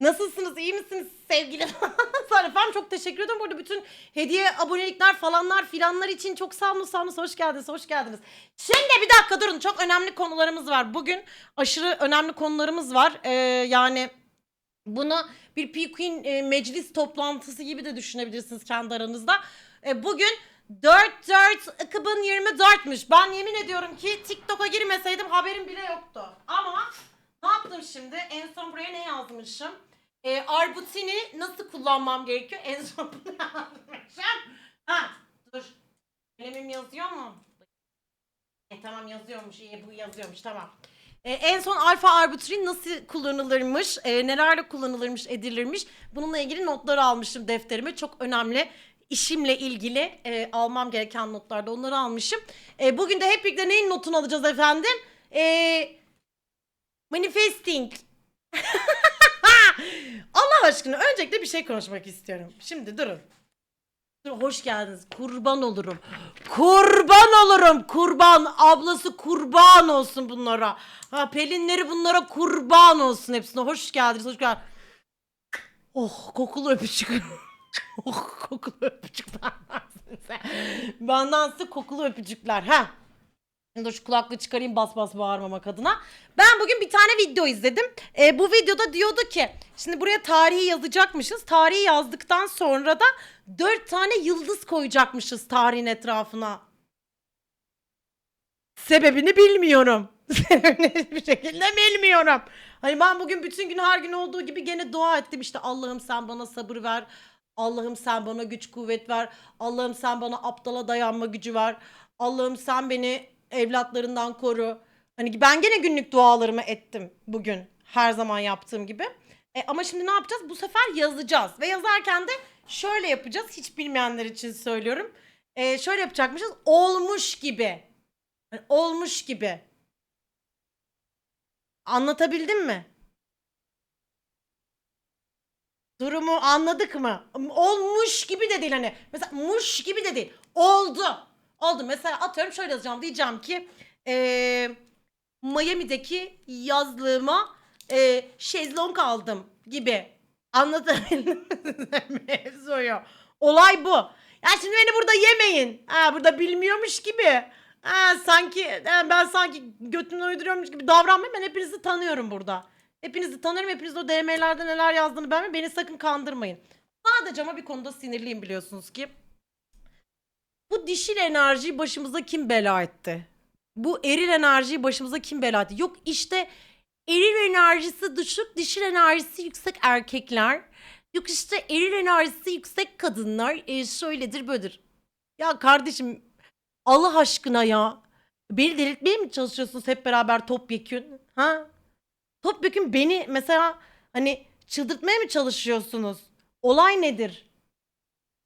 Nasılsınız? iyi misiniz sevgili Sonra efendim çok teşekkür ederim. Burada bütün hediye, abonelikler falanlar filanlar için çok sağ olun, sağ olun. Hoş geldiniz, hoş geldiniz. Şimdi bir dakika durun. Çok önemli konularımız var. Bugün aşırı önemli konularımız var. Ee, yani bunu bir P-Queen e, meclis toplantısı gibi de düşünebilirsiniz kendi aranızda. E, bugün 4-4-2024'müş. Ben yemin ediyorum ki TikTok'a girmeseydim haberim bile yoktu. Ama ne yaptım şimdi? En son buraya ne yazmışım? E, Arbutini nasıl kullanmam gerekiyor? En son bunu yazmışım. Ha, dur. Kalemim yazıyor mu? E, tamam yazıyormuş. İyi bu yazıyormuş. Tamam. E, en son alfa arbutrin nasıl kullanılırmış, e, nelerle kullanılırmış, edilirmiş. Bununla ilgili notlar almışım defterime. Çok önemli işimle ilgili e, almam gereken notlarda onları almışım. E, bugün de hep birlikte neyin notunu alacağız efendim? E, manifesting. Allah aşkına öncelikle bir şey konuşmak istiyorum. Şimdi durun. Dur, hoş geldiniz. Kurban olurum. Kurban olurum. Kurban. Ablası kurban olsun bunlara. Ha Pelinleri bunlara kurban olsun hepsine. Hoş geldiniz. Hoş geldiniz. Oh kokulu öpücük. oh kokulu öpücük benden size. Kokulu öpücükler. Ha. Dur şu kulaklığı çıkarayım bas bas bağırmamak adına. Ben bugün bir tane video izledim. Ee, bu videoda diyordu ki şimdi buraya tarihi yazacakmışız. Tarihi yazdıktan sonra da dört tane yıldız koyacakmışız tarihin etrafına. Sebebini bilmiyorum. Sebebini bir şekilde bilmiyorum. Hani ben bugün bütün gün her gün olduğu gibi gene dua ettim işte Allah'ım sen bana sabır ver. Allah'ım sen bana güç kuvvet ver. Allah'ım sen bana aptala dayanma gücü ver. Allah'ım sen beni evlatlarından koru. Hani ben gene günlük dualarımı ettim bugün her zaman yaptığım gibi. E, ama şimdi ne yapacağız? Bu sefer yazacağız ve yazarken de şöyle yapacağız. Hiç bilmeyenler için söylüyorum. E, şöyle yapacakmışız. Olmuş gibi. Hani olmuş gibi. Anlatabildim mi? Durumu anladık mı? Olmuş gibi de değil hani. Mesela muş gibi de değil. Oldu. Oldu. Mesela atıyorum şöyle yazacağım. Diyeceğim ki eee Miami'deki yazlığıma eee şezlong aldım gibi. Anlatabildim mevzuyu? Olay bu. Ya şimdi beni burada yemeyin. Ha, burada bilmiyormuş gibi. Ha, sanki ben sanki götümden uyduruyormuş gibi davranmayın. Ben hepinizi tanıyorum burada. Hepinizi tanıyorum. Hepiniz o DM'lerde neler yazdığını ben beni sakın kandırmayın. Sadece ama bir konuda sinirliyim biliyorsunuz ki. Bu dişil enerjiyi başımıza kim bela etti? Bu eril enerjiyi başımıza kim bela etti? Yok işte eril enerjisi düşük, dişil enerjisi yüksek erkekler. Yok işte eril enerjisi yüksek kadınlar. E, şöyledir böyledir. Ya kardeşim Allah aşkına ya. Beni delirtmeye mi çalışıyorsunuz hep beraber topyekün? Ha? Topyekün beni mesela hani çıldırtmaya mı çalışıyorsunuz? Olay nedir?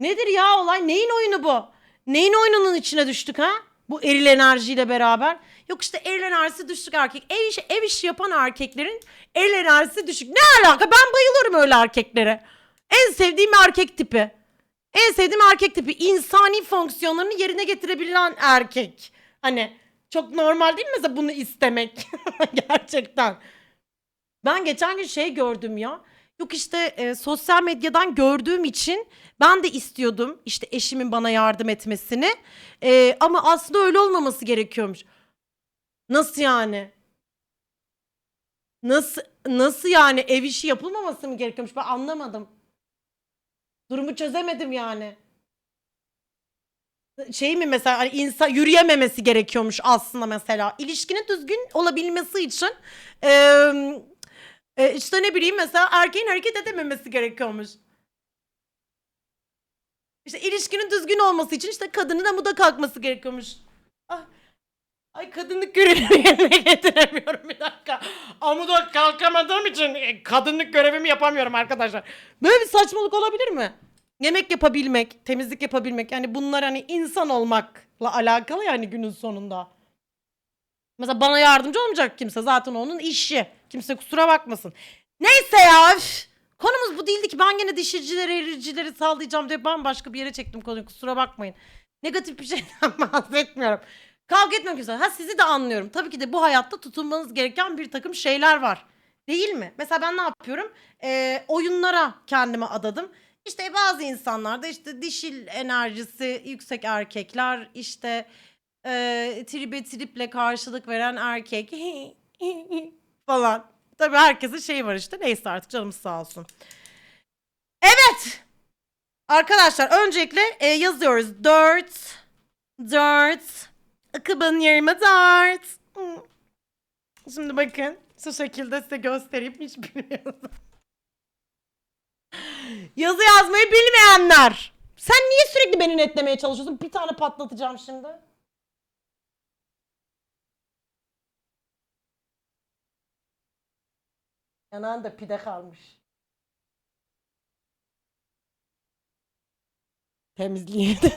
Nedir ya olay? Neyin oyunu bu? Neyin oyununun içine düştük ha? Bu eril enerjiyle beraber. Yok işte eril enerjisi düşük erkek. Ev işi, ev işi yapan erkeklerin eril enerjisi düşük. Ne alaka? Ben bayılırım öyle erkeklere. En sevdiğim erkek tipi. En sevdiğim erkek tipi. insani fonksiyonlarını yerine getirebilen erkek. Hani çok normal değil mi mesela bunu istemek? Gerçekten. Ben geçen gün şey gördüm ya. Yok işte e, sosyal medyadan gördüğüm için ben de istiyordum işte eşimin bana yardım etmesini. E, ama aslında öyle olmaması gerekiyormuş. Nasıl yani? Nasıl nasıl yani ev işi yapılmaması mı gerekiyormuş? Ben anlamadım. Durumu çözemedim yani. Şey mi mesela hani insan yürüyememesi gerekiyormuş aslında mesela. İlişkinin düzgün olabilmesi için eee e, işte ne bileyim mesela erkeğin hareket edememesi gerekiyormuş. İşte ilişkinin düzgün olması için işte kadının amuda kalkması gerekiyormuş. Ah. Ay kadınlık görevimi yerine getiremiyorum bir dakika. Amuda kalkamadığım için e, kadınlık görevimi yapamıyorum arkadaşlar. Böyle bir saçmalık olabilir mi? Yemek yapabilmek, temizlik yapabilmek yani bunlar hani insan olmakla alakalı yani günün sonunda. Mesela bana yardımcı olmayacak kimse zaten onun işi. Kimse kusura bakmasın. Neyse ya. üf. Konumuz bu değildi ki ben gene dişicileri, ericileri sallayacağım diye bambaşka bir yere çektim konuyu kusura bakmayın. Negatif bir şeyden bahsetmiyorum. Kavga etmiyorum kimse. Ha sizi de anlıyorum. Tabii ki de bu hayatta tutunmanız gereken bir takım şeyler var. Değil mi? Mesela ben ne yapıyorum? Ee, oyunlara kendimi adadım. İşte bazı insanlarda işte dişil enerjisi yüksek erkekler işte e, tribe triple karşılık veren erkek falan. Tabii herkesin şeyi var işte. Neyse artık canımız sağ olsun. Evet. Arkadaşlar öncelikle e, yazıyoruz. 4 4 2024. Hmm. Şimdi bakın şu şekilde size göstereyim hiç bilmiyorum. Yazı yazmayı bilmeyenler. Sen niye sürekli beni netlemeye çalışıyorsun? Bir tane patlatacağım şimdi. Yanağında pide kalmış. Temizliğe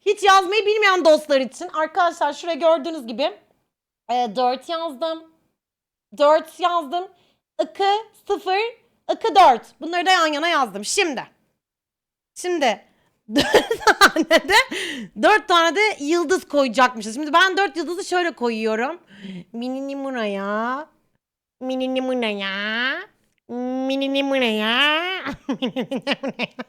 Hiç yazmayı bilmeyen dostlar için arkadaşlar şuraya gördüğünüz gibi e, 4 yazdım. 4 yazdım. 2 0 2 4. Bunları da yan yana yazdım. Şimdi. Şimdi 4 tane de 4 tane de yıldız koyacakmışız. Şimdi ben 4 yıldızı şöyle koyuyorum. Minini buraya. Minini buraya. Minini buraya. Minini buraya.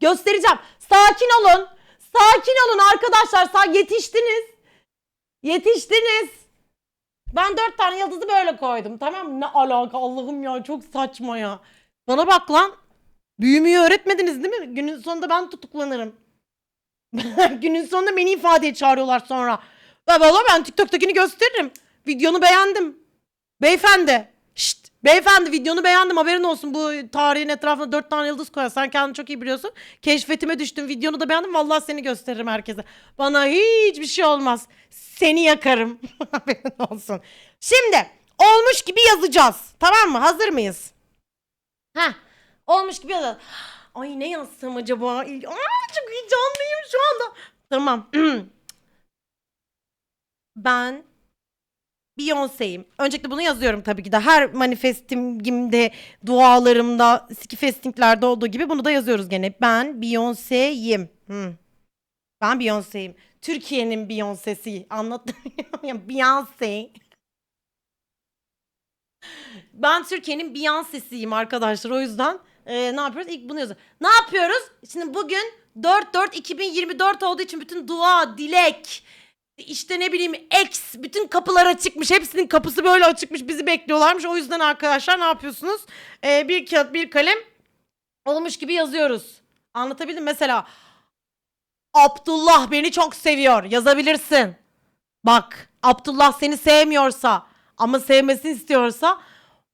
Göstereceğim. Sakin olun. Sakin olun arkadaşlar. Sa yetiştiniz. Yetiştiniz. Ben dört tane yıldızı böyle koydum. Tamam mı? Ne alaka Allah'ım ya çok saçma ya. Bana bak lan. Büyümeyi öğretmediniz değil mi? Günün sonunda ben tutuklanırım. Günün sonunda beni ifadeye çağırıyorlar sonra. Ya valla ben TikTok'takini gösteririm. Videonu beğendim. Beyefendi. Şşt. Beyefendi videonu beğendim haberin olsun. Bu tarihin etrafına dört tane yıldız koyar. Sen kendini çok iyi biliyorsun. Keşfetime düştüm. Videonu da beğendim. Vallahi seni gösteririm herkese. Bana hiçbir şey olmaz. Seni yakarım. haberin olsun. Şimdi olmuş gibi yazacağız. Tamam mı? Hazır mıyız? Heh. Olmuş gibi yazacağız. Ay ne yazsam acaba? Aa, çok heyecanlıyım şu anda. Tamam. ben Beyoncé'yim. Öncelikle bunu yazıyorum tabii ki de. Her manifestimde, dualarımda, skifestinglerde olduğu gibi bunu da yazıyoruz gene. Ben Beyoncé'yim. Hmm. Ben Beyoncé'yim. Türkiye'nin Beyoncé'si. Anlattım ya Beyoncé. Ben Türkiye'nin Beyoncé'siyim arkadaşlar. O yüzden e, ne yapıyoruz? İlk bunu yazıyoruz. Ne yapıyoruz? Şimdi bugün 4-4-2024 olduğu için bütün dua, dilek, işte ne bileyim X bütün kapılar açıkmış. Hepsinin kapısı böyle açıkmış. Bizi bekliyorlarmış. O yüzden arkadaşlar ne yapıyorsunuz? Ee, bir kağıt bir kalem olmuş gibi yazıyoruz. Anlatabildim mesela. Abdullah beni çok seviyor. Yazabilirsin. Bak Abdullah seni sevmiyorsa ama sevmesini istiyorsa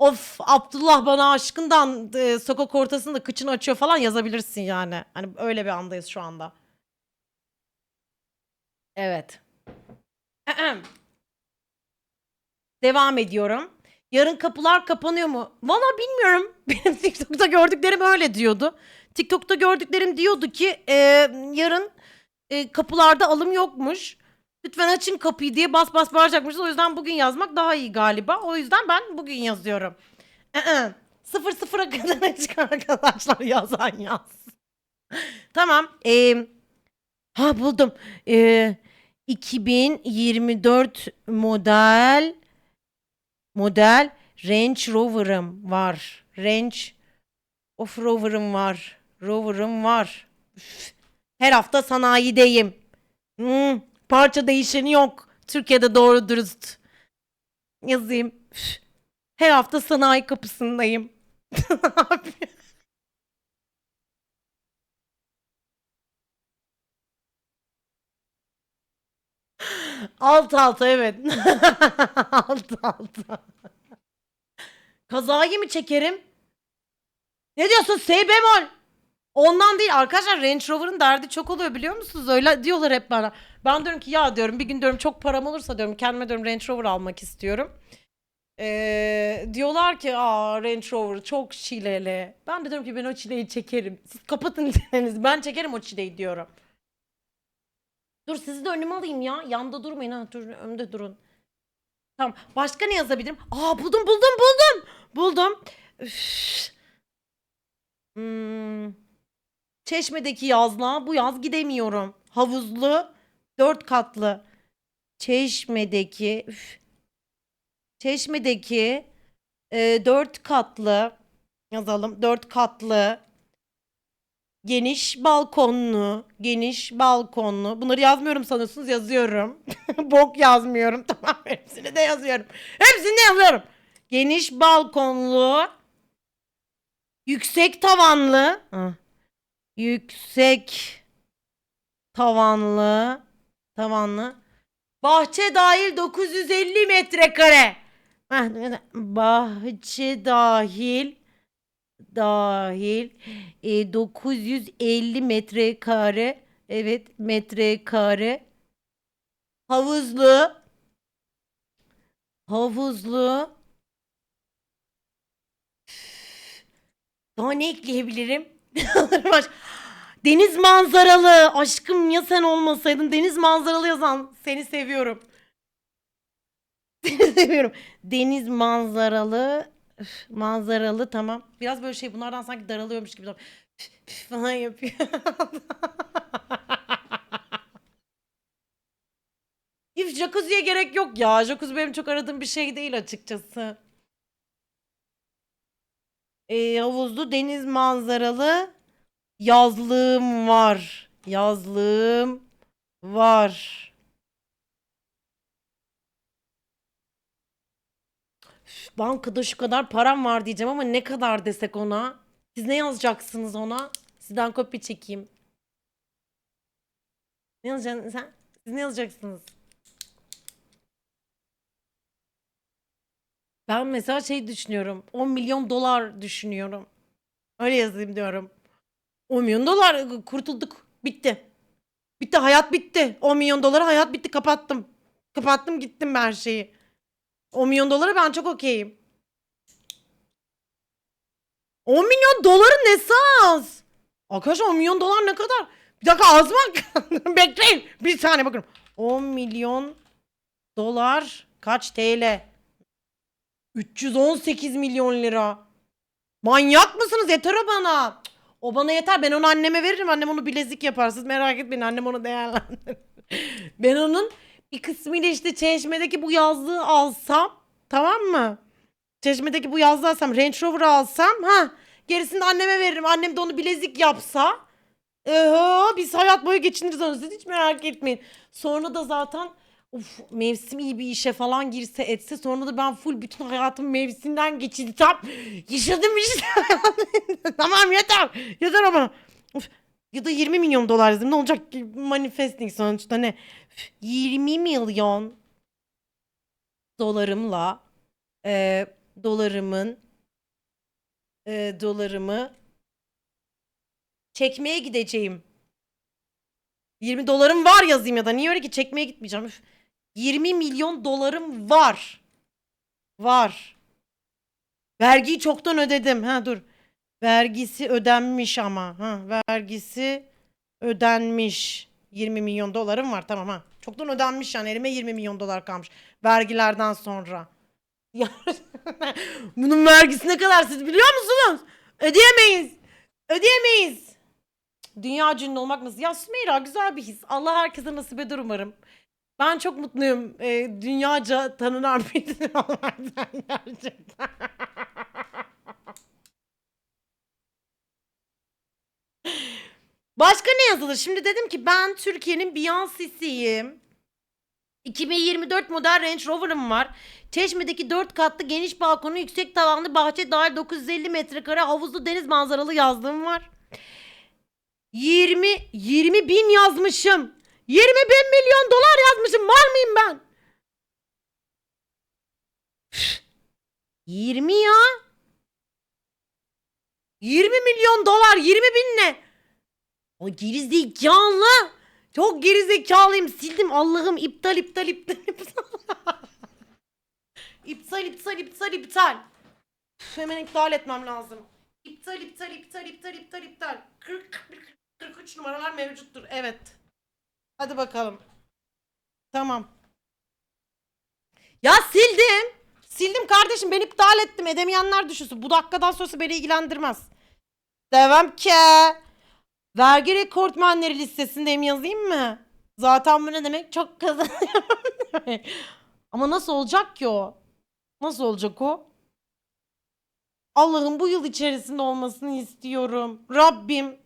of Abdullah bana aşkından e, sokak ortasında kıçını açıyor falan yazabilirsin yani. Hani öyle bir andayız şu anda. Evet. Devam ediyorum. Yarın kapılar kapanıyor mu? Valla bilmiyorum. Benim TikTok'ta gördüklerim öyle diyordu. TikTok'ta gördüklerim diyordu ki e, yarın e, kapılarda alım yokmuş. Lütfen açın kapıyı diye bas bas bağıracakmışız. O yüzden bugün yazmak daha iyi galiba. O yüzden ben bugün yazıyorum. Ahem. Sıfır sıfıra kadar açık arkadaşlar yazan yaz. tamam. E, ha buldum. Eee 2024 model model Range Rover'ım var. Range of Rover'ım var. Rover'ım var. Üf. Her hafta sanayideyim. Hmm, parça değişeni yok. Türkiye'de doğru dürüst. Yazayım. Her hafta sanayi kapısındayım. Alt alta evet. alt alta. Kazayı mı çekerim? Ne diyorsun? S bemol. Ondan değil arkadaşlar Range Rover'ın derdi çok oluyor biliyor musunuz? Öyle diyorlar hep bana. Ben diyorum ki ya diyorum bir gün diyorum çok param olursa diyorum kendime diyorum Range Rover almak istiyorum. Ee, diyorlar ki aa Range Rover çok çileli. Ben de diyorum ki ben o çileyi çekerim. Siz kapatın çenenizi ben çekerim o çileyi diyorum. Dur sizi de önüme alayım ya. Yanda durmayın ha. Dur önde durun. Tamam. Başka ne yazabilirim? Aa buldum buldum buldum. Buldum. Üf. Hmm. Çeşmedeki yazlığa bu yaz gidemiyorum. Havuzlu, dört katlı. Çeşme'deki üf. Çeşme'deki e, dört katlı yazalım dört katlı geniş balkonlu geniş balkonlu bunları yazmıyorum sanıyorsunuz yazıyorum bok yazmıyorum tamam hepsini de yazıyorum hepsini de yazıyorum geniş balkonlu yüksek tavanlı Hı. Yüksek tavanlı tavanlı. Bahçe dahil 950 metrekare. Bahçe dahil dahil e, 950 metrekare. Evet metrekare. Havuzlu havuzlu. Daha ne ekleyebilirim Deniz manzaralı aşkım ya sen olmasaydın deniz manzaralı yazan seni seviyorum seni seviyorum deniz manzaralı üf, manzaralı tamam. Biraz böyle şey bunlardan sanki daralıyormuş gibi. Falan yapıyor. Üf, jacuzziye gerek yok ya. Jacuzzi benim çok aradığım bir şey değil açıkçası. Ee, havuzlu deniz manzaralı yazlığım var. Yazlığım var. Üf, Bankada şu kadar param var diyeceğim ama ne kadar desek ona? Siz ne yazacaksınız ona? Sizden kopya çekeyim. Ne yazacaksın sen? Siz ne yazacaksınız? Ben mesela şey düşünüyorum. 10 milyon dolar düşünüyorum. Öyle yazayım diyorum. 10 milyon dolar kurtulduk. Bitti. Bitti hayat bitti. 10 milyon dolara hayat bitti kapattım. Kapattım gittim her şeyi. 10 milyon dolara ben çok okeyim. 10 milyon doların nesi az? Arkadaşlar 10 milyon dolar ne kadar? Bir dakika az mı? Bekleyin. Bir saniye bakın. 10 milyon dolar kaç TL? 318 milyon lira. Manyak mısınız? Yeter o bana. O bana yeter. Ben onu anneme veririm. Annem onu bilezik yapar. Siz merak etmeyin. Annem onu değerlendirir. ben onun bir kısmıyla işte çeşmedeki bu yazlığı alsam. Tamam mı? Çeşmedeki bu yazlığı alsam. Range Rover alsam. ha Gerisini de anneme veririm. Annem de onu bilezik yapsa. Eho, biz hayat boyu geçiniriz onu. Siz hiç merak etmeyin. Sonra da zaten Uf, mevsim iyi bir işe falan girse etse sonra da ben full bütün hayatım mevsimden geçirsem yaşadım işte. tamam yeter. Yeter ama. Uf, ya da 20 milyon dolar yazayım. Ne olacak ki manifesting sonuçta ne? Üf, 20 milyon dolarımla e, dolarımın e, dolarımı çekmeye gideceğim. 20 dolarım var yazayım ya da niye öyle ki çekmeye gitmeyeceğim. Üf. 20 milyon dolarım var. Var. Vergiyi çoktan ödedim. Ha dur. Vergisi ödenmiş ama. Ha vergisi ödenmiş. 20 milyon dolarım var tamam ha. Çoktan ödenmiş yani elime 20 milyon dolar kalmış. Vergilerden sonra. Bunun vergisi ne kadar siz biliyor musunuz? Ödeyemeyiz. Ödeyemeyiz. Dünya ünlü olmak nasıl? Ya Sümeyra güzel bir his. Allah herkese nasip eder umarım. Ben çok mutluyum. Ee, dünyaca tanınan birisi olmaktan gerçekten. Başka ne yazılır? Şimdi dedim ki ben Türkiye'nin Beyoncé'siyim. 2024 model Range Rover'ım var. Çeşme'deki 4 katlı geniş balkonu yüksek tavanlı bahçe dahil 950 metrekare havuzlu deniz manzaralı yazlığım var. 20 20 bin yazmışım. 20 bin milyon dolar yazmışım. Var mıyım ben? 20 ya. 20 milyon dolar 20 bin ne? O gerizekalı. Çok gerizekalıyım. Sildim Allah'ım iptal iptal iptal iptal. iptal iptal iptal iptal. Üf, hemen iptal etmem lazım. İptal iptal iptal iptal iptal iptal. 40 43 numaralar mevcuttur. Evet. Hadi bakalım. Tamam. Ya sildim. Sildim kardeşim ben iptal ettim. Edemeyenler düşünsün. Bu dakikadan sonrası beni ilgilendirmez. Devam ki. Vergi rekortmenleri listesindeyim yazayım mı? Zaten bu ne demek? Çok kazanıyorum. Ama nasıl olacak ki o? Nasıl olacak o? Allah'ım bu yıl içerisinde olmasını istiyorum. Rabbim.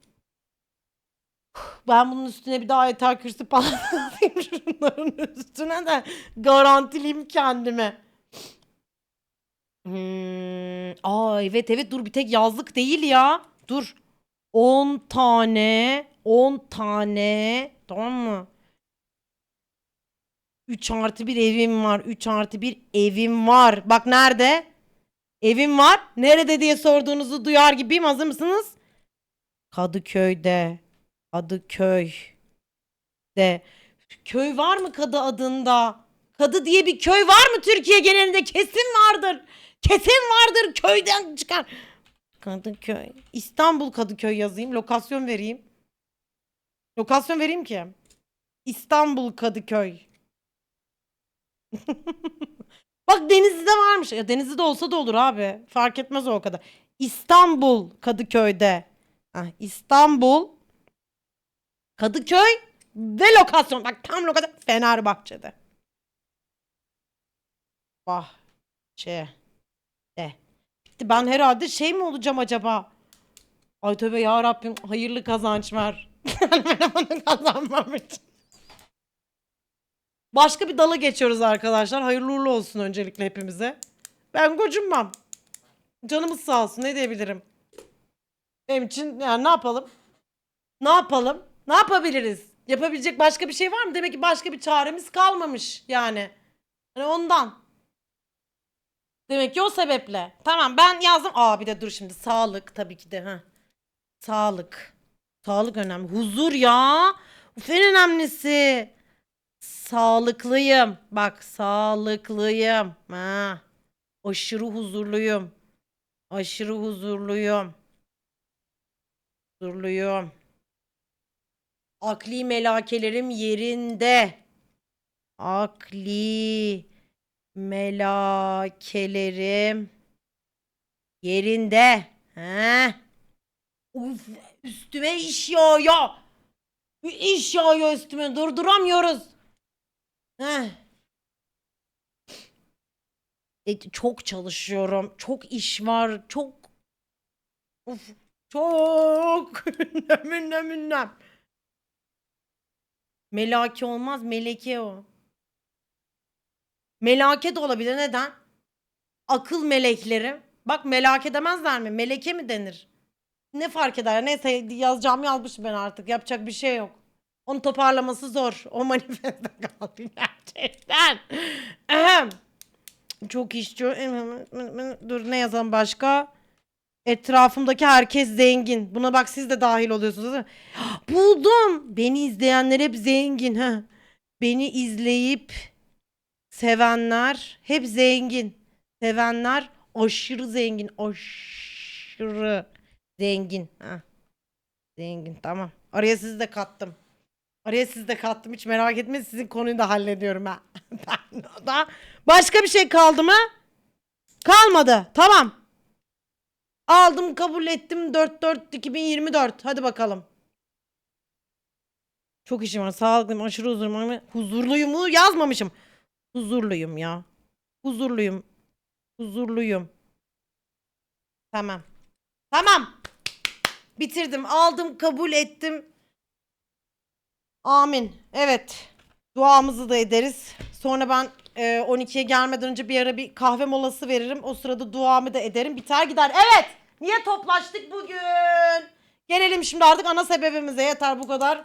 Ben bunun üstüne bir daha yeter kürsü falan yazayım şunların üstüne de garantileyim kendime. Hmm. Aa evet evet dur bir tek yazlık değil ya. Dur. 10 tane 10 tane tamam mı? 3 artı bir evim var. 3 artı bir evim var. Bak nerede? Evim var. Nerede diye sorduğunuzu duyar gibiyim. Hazır mısınız? Kadıköy'de. Kadıköy. De. Köy var mı Kadı adında? Kadı diye bir köy var mı Türkiye genelinde? Kesin vardır. Kesin vardır köyden çıkar. Kadıköy. İstanbul Kadıköy yazayım. Lokasyon vereyim. Lokasyon vereyim ki. İstanbul Kadıköy. Bak Denizli'de varmış. Ya Denizli'de olsa da olur abi. Fark etmez o kadar. İstanbul Kadıköy'de. Hah, İstanbul Kadıköy ve lokasyon. Bak tam lokasyon. Fenerbahçe'de. Bahçe. De. Bitti. Ben herhalde şey mi olacağım acaba? Ay tövbe ya Rabbim hayırlı kazanç ver. Bana kazanmam. Başka bir dala geçiyoruz arkadaşlar. Hayırlı uğurlu olsun öncelikle hepimize. Ben gocunmam. Canımız sağ olsun ne diyebilirim. Benim için yani ne yapalım? Ne yapalım? Ne yapabiliriz? Yapabilecek başka bir şey var mı? Demek ki başka bir çaremiz kalmamış yani. Hani ondan. Demek ki o sebeple. Tamam ben yazdım. Aa bir de dur şimdi. Sağlık tabii ki de. ha. Sağlık. Sağlık önemli. Huzur ya. En önemlisi. Sağlıklıyım. Bak sağlıklıyım. Ha. Aşırı huzurluyum. Aşırı huzurluyum. Huzurluyum. Akli melakelerim yerinde. Akli melakelerim yerinde. He? Uf, üstüme iş yağıyor. İş yağıyor üstüme. Durduramıyoruz. Heh. E, çok çalışıyorum. Çok iş var. Çok Uf, çok ünlem ünlem ünlem. Melake olmaz. Meleke o. Melake de olabilir. Neden? Akıl melekleri. Bak melake demezler mi? Meleke mi denir? Ne fark eder? Neyse yazacağım yazmışım ben artık. Yapacak bir şey yok. Onu toparlaması zor. O manifeste kaldı gerçekten. Çok işçi. Dur ne yazalım başka? Etrafımdaki herkes zengin. Buna bak siz de dahil oluyorsunuz. değil mi? Buldum. Beni izleyenler hep zengin. Ha. Beni izleyip sevenler hep zengin. Sevenler aşırı zengin. Aşırı zengin. Ha. Zengin tamam. Araya sizi de kattım. Araya sizi de kattım. Hiç merak etmeyin sizin konuyu da hallediyorum ha. da. Başka bir şey kaldı mı? Kalmadı. Tamam. Aldım kabul ettim 4-4-2024. Hadi bakalım. Çok işim var. Sağlıklıyım, aşırı huzurluyum. Huzurluyum yazmamışım. Huzurluyum ya. Huzurluyum. Huzurluyum. Tamam. Tamam. Bitirdim. Aldım, kabul ettim. Amin. Evet. Duamızı da ederiz. Sonra ben e, 12'ye gelmeden önce bir ara bir kahve molası veririm. O sırada duamı da ederim. Biter gider. Evet. Niye toplaştık bugün? Gelelim şimdi artık ana sebebimize. Yeter bu kadar.